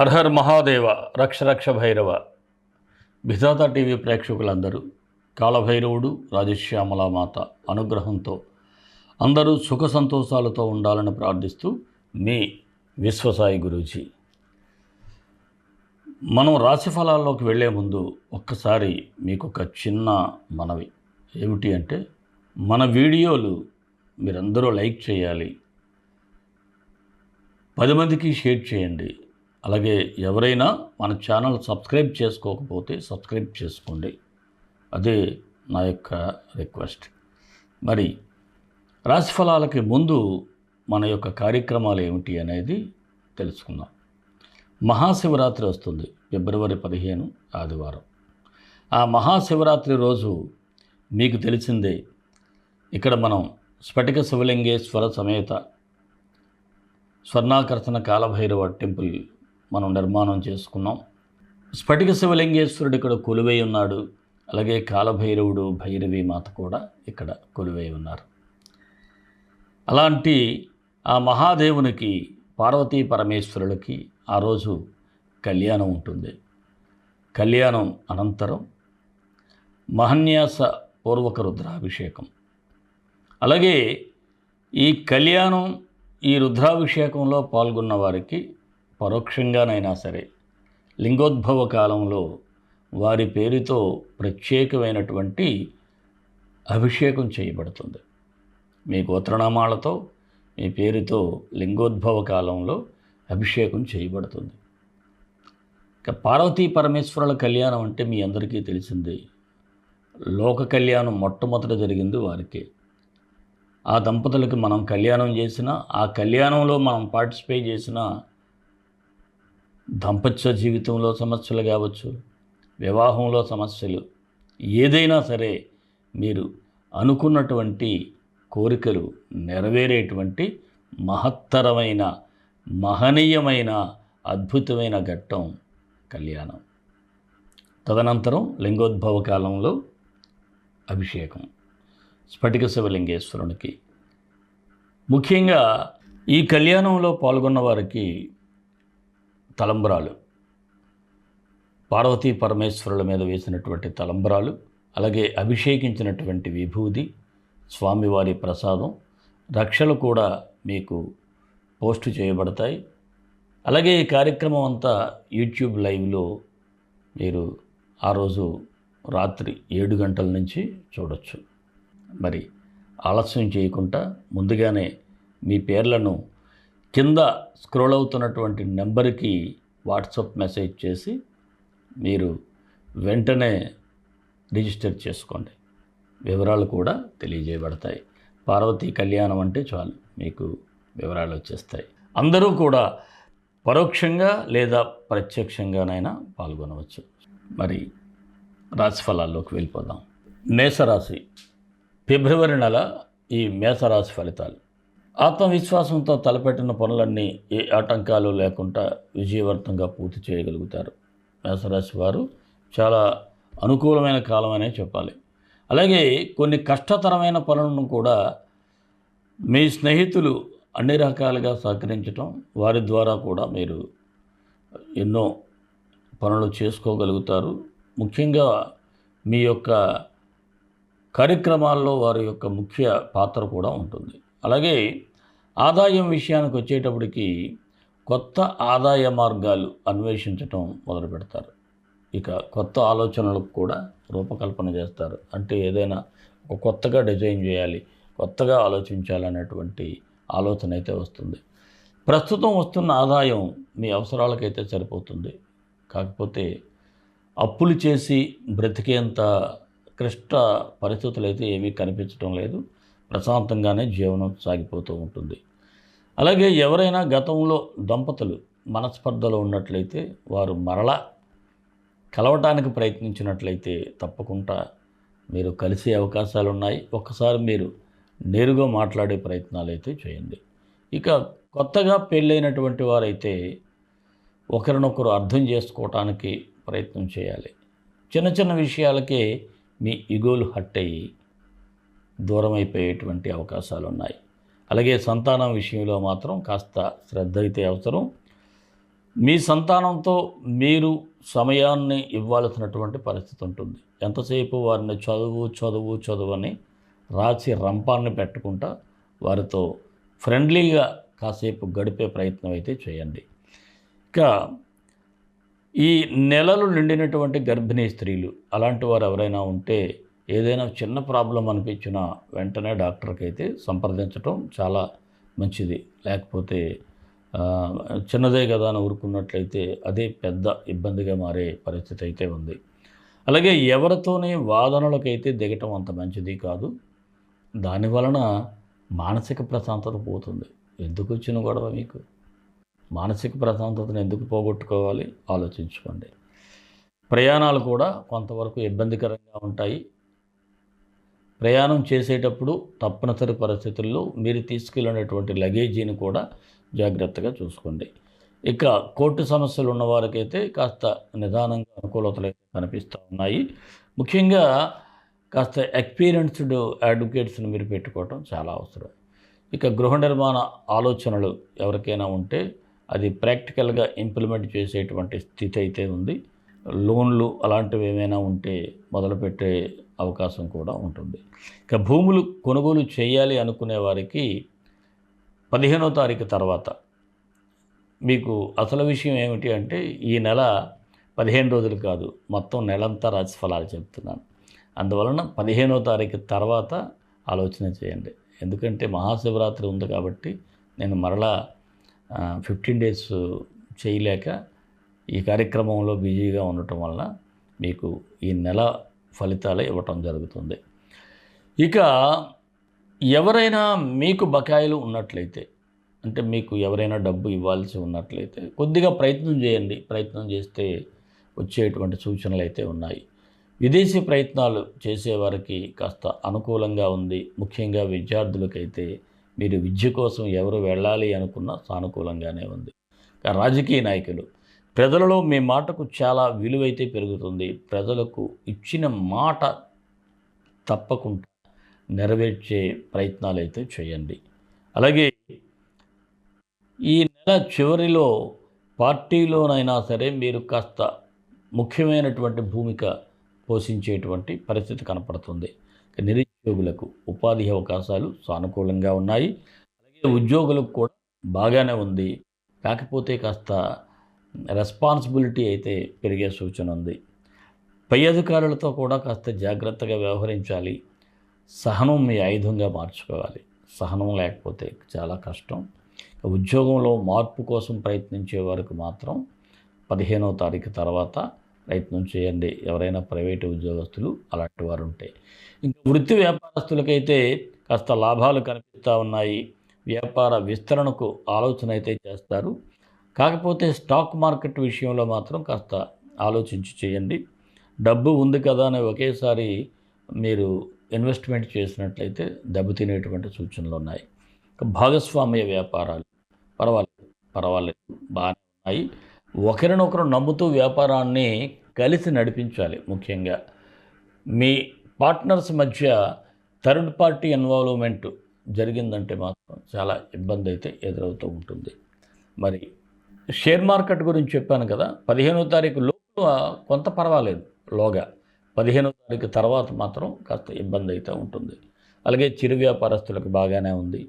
హర్హర్ మహాదేవ రక్ష రక్ష భైరవ. విధాత టీవీ ప్రేక్షకులందరూ కాలభైరవుడు రాజశ్యామల మాత అనుగ్రహంతో అందరూ సుఖ సంతోషాలతో ఉండాలని ప్రార్థిస్తూ మీ విశ్వసాయి గురూజీ. మనం రాశి ఫలాల్లోకి వెళ్ళే ముందు ఒక్కసారి మీకు ఒక చిన్న మనవి. ఏమిటి అంటే మన వీడియోలు మీరందరూ లైక్ చేయాలి. పది మందికి షేర్ చేయండి. అలాగే ఎవరైనా మన ఛానల్ సబ్స్క్రైబ్ చేసుకోకపోతే సబ్స్క్రైబ్ చేసుకోండి. అదే నా యొక్క రిక్వెస్ట్. మరి రాశిఫలాలకి ముందు మన యొక్క కార్యక్రమాలు ఏమిటి అనేది తెలుసుకుందాం. మహాశివరాత్రి వస్తుంది ఫిబ్రవరి పదిహేను ఆదివారం. ఆ మహాశివరాత్రి రోజు మీకు తెలిసిందే ఇక్కడ మనం స్ఫటిక శివలింగేశ్వర సమేత స్వర్ణాకర్షణ కాలభైరవ టెంపుల్ మనం నిర్మాణం చేసుకున్నాం. స్ఫటిక శివలింగేశ్వరుడు ఇక్కడ కొలువై ఉన్నాడు. అలాగే కాలభైరవుడు భైరవి మాత కూడా ఇక్కడ కొలువై ఉన్నారు. అలాంటి ఆ మహాదేవునికి పార్వతీ పరమేశ్వరులకి ఆ రోజు కళ్యాణం ఉంటుంది. కళ్యాణం అనంతరం మహన్యాస పూర్వక రుద్రాభిషేకం. అలాగే ఈ కళ్యాణం ఈ రుద్రాభిషేకంలో పాల్గొన్న వారికి పరోక్షంగానైనా సరే లింగోద్భవ కాలంలో వారి పేరుతో ప్రత్యేకమైనటువంటి అభిషేకం చేయబడుతుంది. మీ గోత్రనామాలతో మీ పేరుతో లింగోద్భవ కాలంలో అభిషేకం చేయబడుతుంది. ఇక పార్వతీ పరమేశ్వరుల కళ్యాణం అంటే మీ అందరికీ తెలిసిందే. లోక కళ్యాణం మొట్టమొదట జరిగింది వారికే. ఆ దంపతులకు మనం కళ్యాణం చేసిన ఆ కళ్యాణంలో మనం పార్టిసిపేట్ చేసిన దాంపత్య జీవితంలో సమస్యలు కావచ్చు వివాహంలో సమస్యలు ఏదైనా సరే మీరు అనుకున్నటువంటి కోరికలు నెరవేరేటువంటి మహత్తరమైన మహనీయమైన అద్భుతమైన ఘట్టం కళ్యాణం. తదనంతరం లింగోద్భవ కాలంలో అభిషేకం. స్ఫటిక శివలింగేశ్వరునికి. ముఖ్యంగా ఈ కళ్యాణంలో పాల్గొన్న వారికి తలంబరాలు. పార్వతీ పరమేశ్వరుల మీద వేసినటువంటి తలంబరాలు అలాగే అభిషేకించినటువంటి విభూది స్వామివారి ప్రసాదం రక్షలు కూడా మీకు పోస్ట్ చేయబడతాయి. అలాగే ఈ కార్యక్రమం అంతా యూట్యూబ్ లైవ్లో మీరు ఆ రోజు రాత్రి ఏడు గంటల నుంచి చూడొచ్చు. మరి ఆలస్యం చేయకుండా ముందుగానే మీ పేర్లను కింద స్క్రోల్ అవుతున్నటువంటి నెంబర్కి వాట్సాప్ మెసేజ్ చేసి మీరు వెంటనే రిజిస్టర్ చేసుకోండి. వివరాలు కూడా తెలియజేయబడతాయి. పార్వతీ కళ్యాణం అంటే చాలు మీకు వివరాలు వచ్చేస్తాయి. అందరూ కూడా పరోక్షంగా లేదా ప్రత్యక్షంగానైనా పాల్గొనవచ్చు. మరి రాశిఫలాల్లోకి వెళ్ళిపోదాం. మేషరాశి ఫిబ్రవరి నెల ఈ మేషరాశి ఫలితాలు. ఆత్మవిశ్వాసంతో తలపెట్టిన పనులన్నీ ఏ ఆటంకాలు లేకుండా విజయవంతంగా పూర్తి చేయగలుగుతారు. మేషరాశి వారు చాలా అనుకూలమైన కాలం అనే చెప్పాలి. అలాగే కొన్ని కష్టతరమైన పనులను కూడా మీ స్నేహితులు అన్ని రకాలుగా సహకరించటం వారి ద్వారా కూడా మీరు ఎన్నో పనులు చేసుకోగలుగుతారు. ముఖ్యంగా మీ యొక్క కార్యక్రమాల్లో వారి యొక్క ముఖ్య పాత్ర కూడా ఉంటుంది. అలాగే ఆదాయం విషయానికి వచ్చేటప్పటికి కొత్త ఆదాయ మార్గాలు అన్వేషించటం మొదలు పెడతారు. ఇక కొత్త ఆలోచనలకు కూడా రూపకల్పన చేస్తారు. అంటే ఏదైనా ఒక కొత్తగా డిజైన్ చేయాలి కొత్తగా ఆలోచించాలనేటువంటి ఆలోచన అయితే వస్తుంది. ప్రస్తుతం వస్తున్న ఆదాయం మీ అవసరాలకైతే సరిపోతుంది. కాకపోతే అప్పులు చేసి బ్రతికేంత క్లిష్ట పరిస్థితులు అయితే ఏమీ కనిపించడం లేదు. ప్రశాంతంగానే జీవనం సాగిపోతూ ఉంటుంది. అలాగే ఎవరైనా గతంలో దంపతులు మనస్పర్ధలో ఉన్నట్లయితే వారు మరలా కలవటానికి ప్రయత్నించినట్లయితే తప్పకుండా మీరు కలిసే అవకాశాలు ఉన్నాయి ఒక్కసారి మీరు నేరుగా మాట్లాడే ప్రయత్నాలు అయితే చేయండి. ఇక కొత్తగా పెళ్ళైనటువంటి వారైతే ఒకరినొకరు అర్థం చేసుకోవటానికి ప్రయత్నం చేయాలి. చిన్న చిన్న విషయాలకే మీ ఇగోలు హట్ అయ్యి దూరం అయిపోయేటువంటి అవకాశాలు ఉన్నాయి అలాగే సంతానం విషయంలో మాత్రం కాస్త శ్రద్ధ అయితే అవసరం. మీ సంతానంతో మీరు సమయాన్ని ఇవ్వాల్సినటువంటి పరిస్థితి ఉంటుంది ఎంతసేపు వారిని చదువు చదువు చదువు అని రాసి రంపాన్ని పెట్టుకుంటా వారితో ఫ్రెండ్లీగా కాసేపు గడిపే ప్రయత్నం అయితే చేయండి. ఇక ఈ నెలలు నిండినటువంటి గర్భిణీ స్త్రీలు అలాంటి వారు ఎవరైనా ఉంటే ఏదైనా చిన్న ప్రాబ్లం అనిపించిన వెంటనే డాక్టర్కి అయితే సంప్రదించడం చాలా మంచిది. లేకపోతే చిన్నదే కదా అని ఊరుకున్నట్లయితే అదే పెద్ద ఇబ్బందిగా మారే పరిస్థితి అయితే ఉంది. అలాగే ఎవరితోనే వాదనలకైతే దిగటం అంత మంచిది కాదు. దాని వలన మానసిక ప్రశాంతత పోతుంది. ఎందుకు వచ్చిన గొడవ మీకు? మానసిక ప్రశాంతతను ఎందుకు పోగొట్టుకోవాలి? ఆలోచించుకోండి. ప్రయాణాలు కూడా కొంతవరకు ఇబ్బందికరంగా ఉంటాయి. ప్రయాణం చేసేటప్పుడు తప్పనిసరి పరిస్థితుల్లో మీరు తీసుకెళ్ళినటువంటి లగేజీని కూడా జాగ్రత్తగా చూసుకోండి. ఇక కోర్టు సమస్యలు ఉన్నవారికైతే కాస్త నిదానంగా అనుకూలతలు కనిపిస్తూ ఉన్నాయి. ముఖ్యంగా కాస్త ఎక్స్పీరియన్స్డ్ అడ్వకేట్స్ని మీరు పెట్టుకోవటం చాలా అవసరం. ఇక గృహ నిర్మాణ ఆలోచనలు ఎవరికైనా ఉంటే అది ప్రాక్టికల్గా ఇంప్లిమెంట్ చేసేటువంటి స్థితి అయితే ఉంది. లోన్లు అలాంటివి ఏమైనా ఉంటే మొదలుపెట్టే అవకాశం కూడా ఉంటుంది. ఇక భూములు కొనుగోలు చేయాలి అనుకునే వారికి పదిహేనో తారీఖు తర్వాత మీకు అసలు విషయం ఏమిటి అంటే ఈ నెల పదిహేను రోజులు కాదు మొత్తం నెలంతా రాశిఫలాలు చెప్తున్నాను. అందువలన పదిహేనో తారీఖు తర్వాత ఆలోచన చేయండి. ఎందుకంటే మహాశివరాత్రి ఉంది కాబట్టి నేను మరలా ఫిఫ్టీన్ డేస్ చేయలేక ఈ కార్యక్రమంలో బిజీగా ఉండటం వలన మీకు ఈ నెల ఫలితాలు ఇవ్వటం జరుగుతుంది. ఇక ఎవరైనా మీకు బకాయిలు ఉన్నట్లయితే అంటే మీకు ఎవరైనా డబ్బు ఇవ్వాల్సి ఉన్నట్లయితే కొద్దిగా ప్రయత్నం చేయండి. ప్రయత్నం చేస్తే వచ్చేటువంటి సూచనలు అయితే ఉన్నాయి. విదేశీ ప్రయత్నాలు చేసేవారికి కాస్త అనుకూలంగా ఉంది. ముఖ్యంగా విద్యార్థులకైతే మీరు విద్య కోసం ఎవరు వెళ్ళాలి అనుకున్నా సానుకూలంగానే ఉంది. ఇక రాజకీయ నాయకులు ప్రజలలో మీ మాటకు చాలా విలువైతే పెరుగుతుంది. ప్రజలకు ఇచ్చిన మాట తప్పకుండా నెరవేర్చే ప్రయత్నాలు అయితే చేయండి. అలాగే ఈ నెల చివరిలో పార్టీలోనైనా సరే మీరు కాస్త ముఖ్యమైనటువంటి భూమిక పోషించేటువంటి పరిస్థితి కనపడుతుంది. నిరుద్యోగులకు ఉపాధి అవకాశాలు సానుకూలంగా ఉన్నాయి. అలాగే ఉద్యోగులకు కూడా బాగానే ఉంది. కాకపోతే కాస్త రెస్పాన్సిబిలిటీ అయితే పెరిగే సూచన ఉంది. పై అధికారులతో కూడా కాస్త జాగ్రత్తగా వ్యవహరించాలి. సహనం మీ ఆయుధంగా మార్చుకోవాలి. సహనం లేకపోతే చాలా కష్టం. ఉద్యోగంలో మార్పు కోసం ప్రయత్నించే వారికి మాత్రం పదిహేనవ తారీఖు తర్వాత ప్రయత్నం చేయండి. ఎవరైనా ప్రైవేటు ఉద్యోగస్తులు అలాంటి వారు ఉంటే. ఇంకా వృత్తి వ్యాపారస్తులకైతే కాస్త లాభాలు కనిపిస్తూ ఉన్నాయి. వ్యాపార విస్తరణకు ఆలోచన అయితే చేస్తారు. కాకపోతే స్టాక్ మార్కెట్ విషయంలో మాత్రం కాస్త ఆలోచించి చేయండి. డబ్బు ఉంది కదా అని ఒకేసారి మీరు ఇన్వెస్ట్మెంట్ చేసినట్లయితే దెబ్బతినేటువంటి సూచనలు ఉన్నాయి. భాగస్వామ్య వ్యాపారాలు పర్వాలేదు పర్వాలేదు బాగానే ఉన్నాయి. ఒకరినొకరు నమ్ముతూ వ్యాపారాన్ని కలిసి నడిపించాలి ముఖ్యంగా. మీ పార్ట్నర్స్ మధ్య థర్డ్ పార్టీ ఇన్వాల్వ్మెంట్ జరిగిందంటే మాత్రం చాలా ఇబ్బంది అయితే ఎదురవుతూ ఉంటుంది. మరి షేర్ మార్కెట్ గురించి చెప్పాను కదా పదిహేనో తారీఖు లోపు కొంత పర్వాలేదు లోగా. పదిహేనో తారీఖు తర్వాత మాత్రం కాస్త ఇబ్బంది అయితే ఉంటుంది. అలాగే చిరు వ్యాపారస్తులకు బాగానే ఉంది.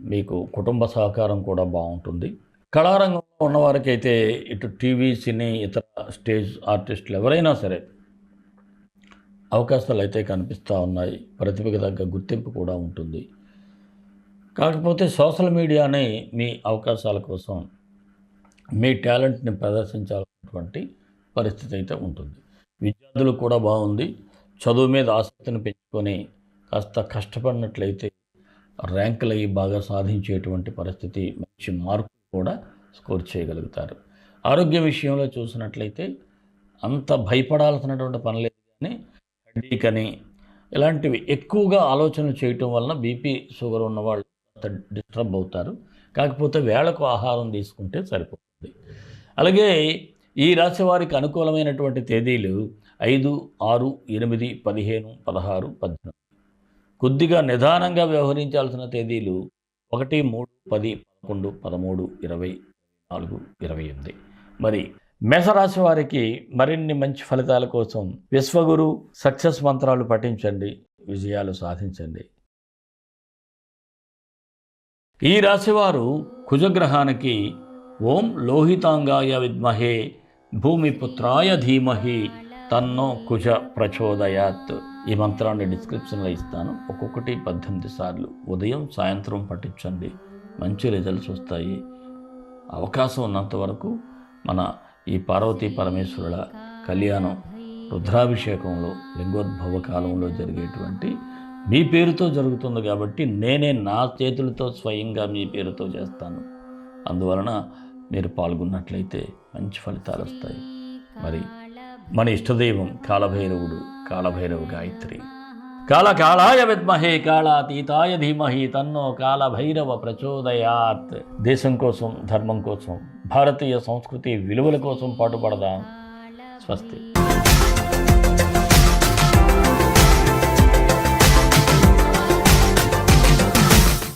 మీకు కుటుంబ సహకారం కూడా బాగుంటుంది. కళారంగంలో ఉన్నవారికైతే ఇటు టీవీ సినీ ఇతర స్టేజ్ ఆర్టిస్టులు ఎవరైనా సరే అవకాశాలు అయితే కనిపిస్తూ ఉన్నాయి. ప్రతిభకు తగ్గ గుర్తింపు కూడా ఉంటుంది. కాకపోతే సోషల్ మీడియానే మీ అవకాశాల కోసం మీ టాలెంట్ని ప్రదర్శించాల్సినటువంటి పరిస్థితి అయితే ఉంటుంది. విద్యార్థులు కూడా బాగుంది. చదువు మీద ఆసక్తిని పెంచుకొని కాస్త కష్టపడినట్లయితే ర్యాంకులు అయ్యి బాగా సాధించేటువంటి పరిస్థితి మంచి మార్కులు కూడా స్కోర్ చేయగలుగుతారు. ఆరోగ్య విషయంలో చూసినట్లయితే అంత భయపడాల్సినటువంటి పని లేదు కానీ హెడేక్ ఇలాంటివి ఎక్కువగా ఆలోచనలు చేయటం వలన బీపీ షుగర్ ఉన్న వాళ్ళు డిస్టర్బ్ అవుతారు. కాకపోతే వేళకు ఆహారం తీసుకుంటే సరిపోతుంది. అలాగే ఈ రాశి వారికి అనుకూలమైనటువంటి తేదీలు ఐదు ఆరు ఎనిమిది పదిహేను పదహారు పద్దెనిమిది. కొద్దిగా నిదానంగా వ్యవహరించాల్సిన తేదీలు ఒకటి మూడు పది పదకొండు పదమూడు ఇరవై నాలుగు ఇరవై ఎనిమిది. మరి మేషరాశి వారికి మరిన్ని మంచి ఫలితాల కోసం విశ్వగురు సక్సెస్ మంత్రాలు పఠించండి విజయాలు సాధించండి. ఈ రాశివారు కుజగ్రహానికి ఓం లోహితాంగాయ విద్మహే భూమిపుత్రాయ ధీమహి తన్నో కుజ ప్రచోదయాత్. ఈ మంత్రాన్ని డిస్క్రిప్షన్లో ఇస్తాను. ఒక్కొక్కటి పద్దెనిమిది సార్లు. ఉదయం సాయంత్రం పఠించండి. మంచి రిజల్ట్స్ వస్తాయి. అవకాశం ఉన్నంత వరకు మన ఈ పార్వతీ పరమేశ్వరుల కళ్యాణం రుద్రాభిషేకంలో లింగోద్భవ కాలంలో జరిగేటువంటి మీ పేరుతో జరుగుతుంది కాబట్టి నేనే నా చేతులతో స్వయంగా మీ పేరుతో చేస్తాను. అందువలన మీరు పాల్గొన్నట్లయితే మంచి ఫలితాలు వస్తాయి. మరి మన ఇష్టదైవం కాలభైరవుడు కాలభైరవ గాయత్రి. కాళకాళాయ విద్మహే కాళాతీతాయ ధీమహి తన్నో కాలభైరవ ప్రచోదయాత్. దేశం కోసం ధర్మం కోసం భారతీయ సంస్కృతి విలువల కోసం పాటుపడదాం. స్వస్తి.